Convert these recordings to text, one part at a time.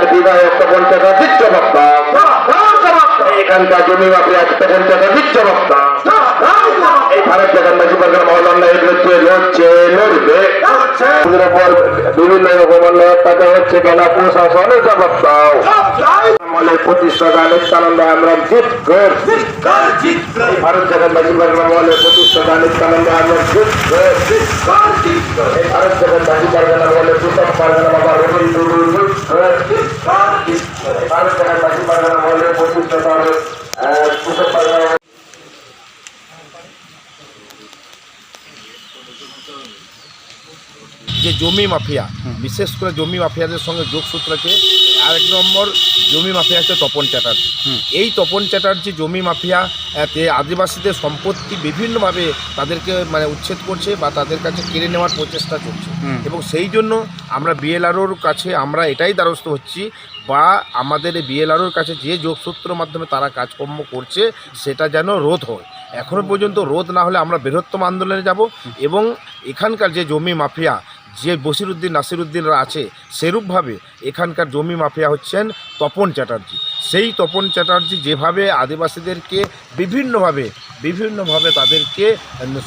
এখানকার বিধায়ক তপন চক্রবর্তী বক্তা এখানকার জমি মাফিয়া তপন চক্রবর্তী বক্তা এই ভারত জগন্নাথী পার্কের মহল্লার বিরুদ্ধে লড়ছে, লড়বে। বিভিন্ন রকম রবীন্দ্র জিত কর এই ভারত জগন্নাথী পার্কের মহলে প্রতিষ্ঠাতা প্রথম পার্কের যে জমি মাফিয়া বিশেষ করে জমি মাফিয়াদের সঙ্গে যোগসূত্র আছে আরেক নম্বর জমি মাফিয়া হচ্ছে তপন চ্যাটার্জি। এই তপন চ্যাটার্জি জমি মাফিয়া এতে আদিবাসীদের সম্পত্তি বিভিন্নভাবে তাদেরকে মানে উচ্ছেদ করছে বা তাদের কাছে কেড়ে নেওয়ার প্রচেষ্টা চলছে। এবং সেই জন্য আমরা বিএলআরওর কাছে আমরা এটাই দ্বারস্থ হচ্ছি বা আমাদের বিএলআরওর কাছে যে যোগসূত্রের মাধ্যমে তারা কাজকর্ম করছে সেটা যেন রোধ হয়। এখনও পর্যন্ত রোধ না হলে আমরা বৃহত্তম আন্দোলনে যাব এবং এখানকার যে জমি মাফিয়া যে বসিরুদ্দিন নাসিরুদ্দিনরা আছে সেরূপভাবে এখানকার জমি মাফিয়া হচ্ছেন তপন চ্যাটার্জি। সেই তপন চ্যাটার্জি যেভাবে আদিবাসীদেরকে বিভিন্নভাবে বিভিন্নভাবে তাদেরকে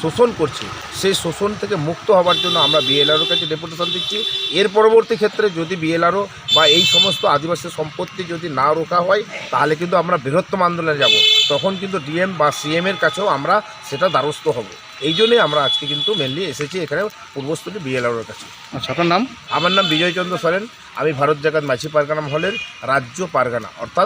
শোষণ করছে সেই শোষণ থেকে মুক্ত হওয়ার জন্য আমরা বিএলআরওর কাছে ডেপুটেশন দিচ্ছি। এর পরবর্তী ক্ষেত্রে যদি বিএলআরও বা এই সমস্ত আদিবাসী সম্পত্তি যদি না রোকা হয় তাহলে কিন্তু আমরা বৃহত্তম আন্দোলনে যাব। তখন কিন্তু ডিএম বা সিএম এর কাছেও আমরা সেটা দ্বারস্থ হব। এই জন্যই আমরা আজকে কিন্তু মেনলি এসেছি এখানে পূর্বস্থলী বিএলআরওর কাছে। আচ্ছা আপনার নাম? আমার নাম বিজয়চন্দ্র সরেন। আমি ভারত জাগাত মাছি পারগানা মহলের রাজ্য পারগানা অর্থাৎ